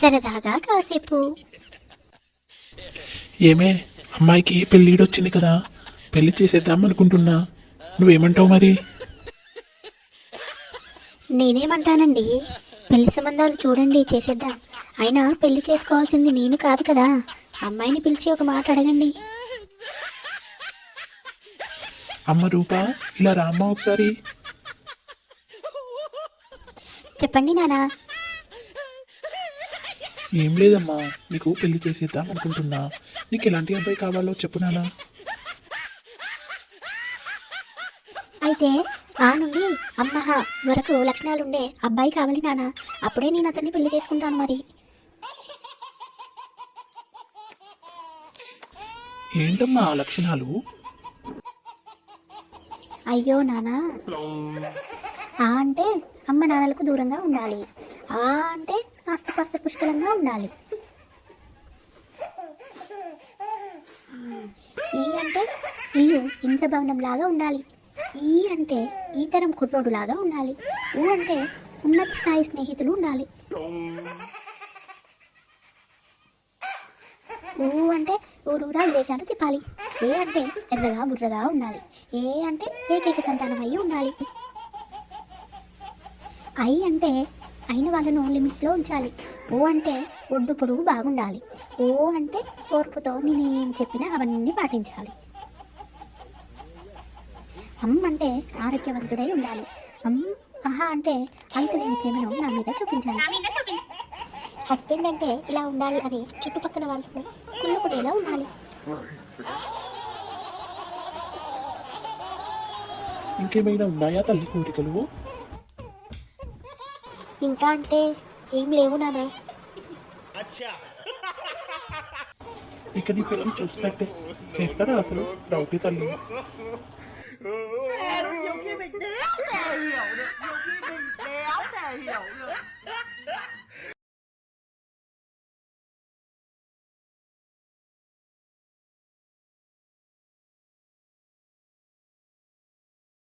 సరదాగా కాసేపు. ఏమే అమ్మాయికి పెళ్ళిడొచ్చింది కదా. పెళ్ళి చేసేద్దాం అనుకుంటున్నా. నువ్వేమంటావు మరి? నేనేమంటానండి పెళ్ళి సంబంధాలు చూడండి చేసేద్దాం. అయినా పెళ్ళి చేసుకోవాల్సింది నేను కాదు కదా. అమ్మాయిని పిలిచి ఒక మాట అడగండి. అమ్మ రూపా ఇలా రామ్మా ఒకసారి. చెప్పండి నానా ఏం లేదమ్మా నీకు పెళ్ళి చేసేద్దాం అనుకుంటున్నా. నీకు ఎలాంటి అబ్బాయి కావాలో చెప్పు నానా అయితే ఆ నుండి అమ్మహ వరకు లక్షణాలుండే అబ్బాయి కావాలి నాన్న. అప్పుడే నేను అతన్ని పెళ్ళి చేసుకుంటాను మరి. ఏంటమ్మా ఆ లక్షణాలు? అయ్యో నానా ఆ అంటే అమ్మ నాన్నలకు దూరంగా ఉండాలి. ఆ అంటే ఆస్తిపాస్తు పుష్కలంగా ఉండాలి. ఈ అంటే ఇల్లు ఇంద్రభవనం లాగా ఉండాలి. ఈ అంటే ఈ తరం కుర్రోడు లాగా ఉండాలి. ఊ అంటే ఉన్నత స్థాయి స్నేహితులు ఉండాలి. ఊ అంటే ఊరూరా విదేశాలు తిప్పాలి. ఏ అంటే ఎర్రగా బుర్రగా ఉండాలి. ఏ అంటే ఏకైక సంతానం అయి ఉండాలి. ఐ అంటే అయిన వాళ్ళను లిమిట్స్లో ఉంచాలి. ఓ అంటే ఒడ్డు పొడుగు బాగుండాలి. ఓ అంటే ఓర్పుతో నేను ఏం చెప్పినా అవన్నీ పాటించాలి. అమ్ అంటే ఆరోగ్యవంతుడై ఉండాలి. అమ్ అహా అంటే అంతులేని ప్రేమను నా మీద చూపించాలి. హస్బెండ్ అంటే ఇలా ఉండాలి అని చుట్టుపక్కల వాళ్ళకు కుళ్ళుకునేలా ఉండాలి. ఇంకేమైనా ఉన్నాయా తల్లి కోరికలు? ఇంకా అంటే ఏం లేవు నాన్న. ఇక నీ పెళ్ళి చూసినట్టే. చేస్తారా అసలు? డౌటీ తల్లి.